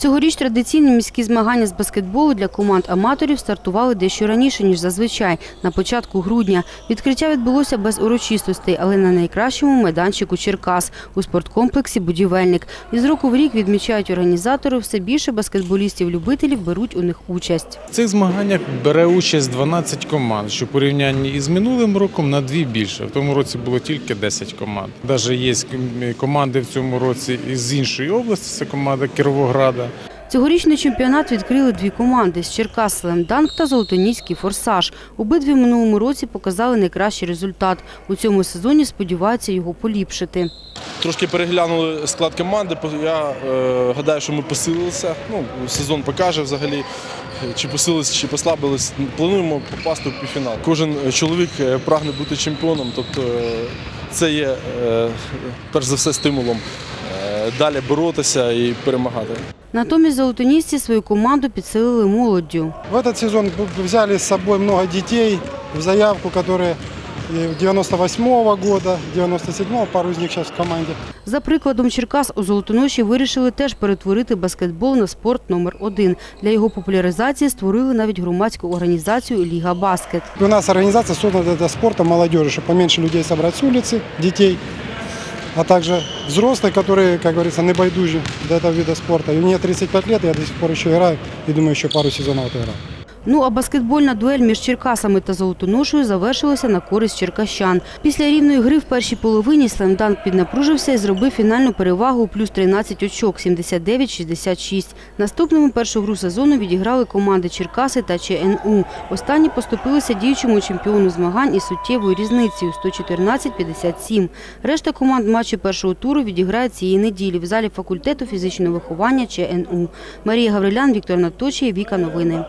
Цьогоріч традиційні міські змагання з баскетболу для команд аматорів стартували дещо раніше, ніж зазвичай, на початку грудня. Відкриття відбулося без урочистостей, але на найкращому майданчику Черкас у спорткомплексі Будівельник. Із року в рік відмічають організатори, все більше баскетболістів-любителів беруть у них участь. В цих змаганнях бере участь 12 команд, що порівнянні із минулим роком на дві більше. В тому році було тільки 10 команд. Навіть є команди в цьому році із іншої області, це команда Кіровограда. Цьогорічний чемпіонат відкрили дві команди з Черкас Слемданк та Золотоніський Форсаж. Обидві в минулому році показали найкращий результат. У цьому сезоні сподіваються його поліпшити. Трошки переглянули склад команди. Я е, гадаю, що ми посилилися. Ну, сезон покаже взагалі, чи посилилися, чи послабились. Плануємо попасти в півфінал. Кожен чоловік е, прагне бути чемпіоном, тобто е, це є перш за все стимулом далі боротися і перемагати. Натомість золотонісці свою команду підсилили молоддю. В этот сезон б- взяли с собой много детей в заявку, которые и 98 года, 97 пару из них сейчас в команде. За прикладом Черкас у Золотоноші вирішили теж перетворити баскетбол на спорт номер один. Для його популяризації створили навіть громадську організацію Ліга Баскет. У нас организация создана для спорта молодежи, чтобы поменьше людей собрать с улицы, детей, а также взрослые, которые, как говорится, не байдужи до этого вида спорта. И мне 35 лет, я до сих пор еще играю и думаю, еще пару сезонов отыграю. Ну а баскетбольна дуель між Черкасами та Золотоношою завершилася на користь черкащан. Після рівної гри в першій половині Слемданк піднапружився і зробив фінальну перевагу у плюс 13 очок – 79-66. Наступними першу гру сезону відіграли команди Черкаси та ЧНУ. Останні поступилися діючому чемпіону змагань із суттєвою різницею – 114-57. Решта команд матчі першого туру відіграють цієї неділі в залі факультету фізичного виховання ЧНУ. Марія Гаврилян, Віктор Наточій, Віка Новини.